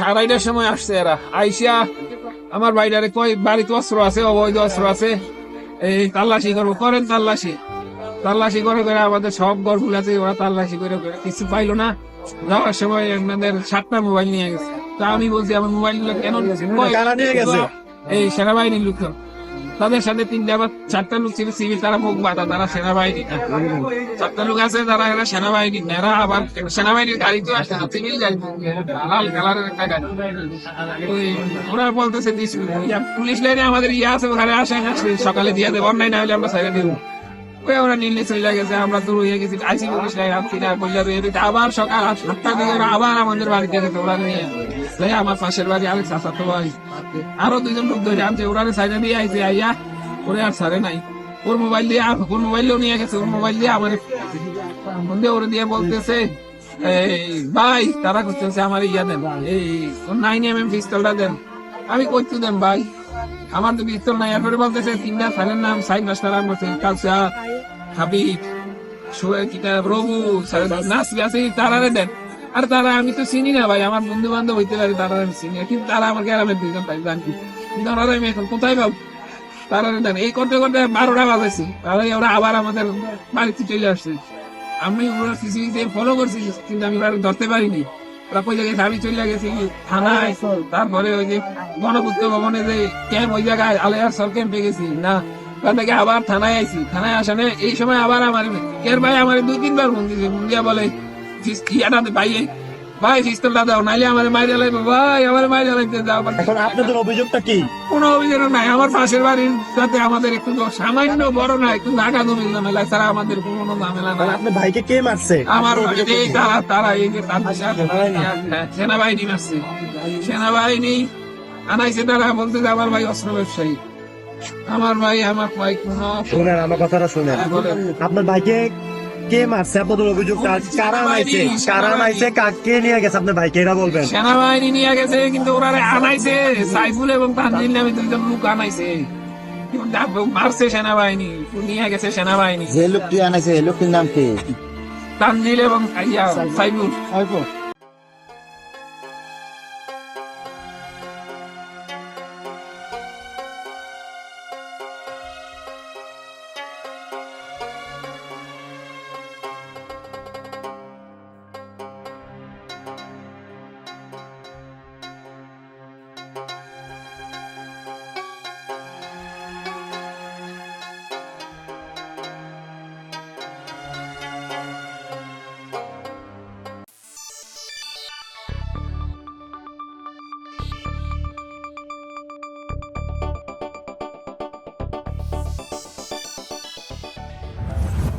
আড়াইটার সময় আসছে এরা। আইসিয়া আমার বাইরে কয় বাড়িতে অস্ত্র আছে অবৈধ অস্ত্র আছে। এই তাল্লাশি করব করেন তাল্লাশি। তাল্লাশি করে করে আমাদের সব ঘর গুলাতে ওরা তাল্লাশি করে করে। কিছু পাইলো না। যাওয়ার সময় আপনাদের সাতটা মোবাইল নিয়ে গেছে। তা আমি বলছি আমার মোবাইল কেন? নিয়ে গেছে? এই সেনাবাহিনীর লোক তাদের সাথে তিনটা আবার চারটা লোক ছিল, সিভিল, তারা মুখ বাতা তারা সেনাবাহিনী। চারটা লোক আছে, তারা এরা সেনাবাহিনী, এরা আবার সেনাবাহিনীর গাড়ি তো আসছে সিভিল গাড়ি। একটা গাড়ি। ওরা বলতেছে পুলিশ লাইনে আমাদের ইয়ে আছে, ওখানে আসে সকালে দিয়ে দেবো, অন্যায় না হলে আমরা সাইডে দেবো। ওই নিলে চলে গেছে, আমরা তো রয়ে গেছি। আইসি পুলিশ লাইন আসছি না আবার সকাল সাতটার দিকে আবার আমাদের বাড়িতে ওরা আমার পাশের বাড়ি আরেক চাষা তো ভাই। আরও দুইজন লোক ধরে আনছে ওরা সাইডে দিয়ে আইছে, আইয়া ওরে আর সারে নাই। ওর মোবাইল দিয়ে ওর মোবাইলও নিয়ে গেছে, ওর মোবাইল দিয়ে আমার ওরে দিয়ে বলতেছে ভাই, তারা করতেছে আমার ইয়া দেন, এই নাইন এম এম পিস্তলটা দেন। আমি করতে দেন, ভাই? আমার তো পিস্তল নাই এরপরে বলতেছে, তিনটা ফ্যানের নাম সাইড মাস্টার নাম বলছে কালসা হাবিব রঘু নাসবি আছে তারারে দেন। আর তারা, আমি তো চিনি না ভাই, আমার বন্ধু বান্ধব হইতে পারে, তারা আমি চিনি না। কিন্তু তারা আমার গ্রামের দুইজন তাই জানি আমি এখন কোথায় পাবো? তারা দেন এই করতে করতে বারোটা বাজাইছি। তাহলে ওরা আবার আমাদের বাড়িতে চলে আসছে। আমি ওরা সিসিটিভিতে ফলো করছি, কিন্তু আমি ওরা ধরতে পারিনি। ওরা কই গেছে আমি চলে গেছি থানায়। তারপরে ওই যে গণপূর্ত ভবনে যে ক্যাম্প ওই জায়গায় আলিয়ার সর ক্যাম্পে গেছি। না। ওখান থেকে আবার থানায় আইছি। থানায় আসানে এই সময় আবার আমার, কের ভাই আমার দুই তিনবার ফোন দিয়েছে। বলে "ফিস- ইয়াটা ভাই দাও নাইলে আমার মাইরে লাগবে ভাই আমার মাইরে লাগবে এখন আপনাদের অভিযোগটা কি? কোনো অভিযোগ নাই আমার পাশের বাড়ির সাথে আমাদের একটু সামান্য বড় না একটু জমির ঝামেলা ছাড়া আমাদের কোনো ঝামেলা আর না আপনার ভাইকে কে মারছে? আমার এই তারা তারা এই যে হ্যাঁ, সেনাবাহিনী মারছে। সেনাবাহিনী আনাইছে তারা বলতে যে আমার ভাই অস্ত্র ব্যবসায়ী। আমার ভাই আমার ভাই কোনো শুনেন আমার কথাটা শুনেন। হ্যাঁ, আপনার ভাইকে কে মারছে? আপনাদের অভিযোগটা কারা মাইছে? কারা মাইছে? কাকে নিয়ে গেছে? আপনার ভাইকে এরা বলবেন? সেনাবাহিনী নিয়ে গেছে কিন্তু ওরা আনাইছে। সাইফুল এবং তানজিল নামে দুইজন লোক আনাইছে। মারছে সেনাবাহিনী। নিয়ে গেছে সেনাবাহিনী। যে লোকটি আনাইছে লোকটির নাম কি? তানজিল এবং সাইফুল। সাইফুল।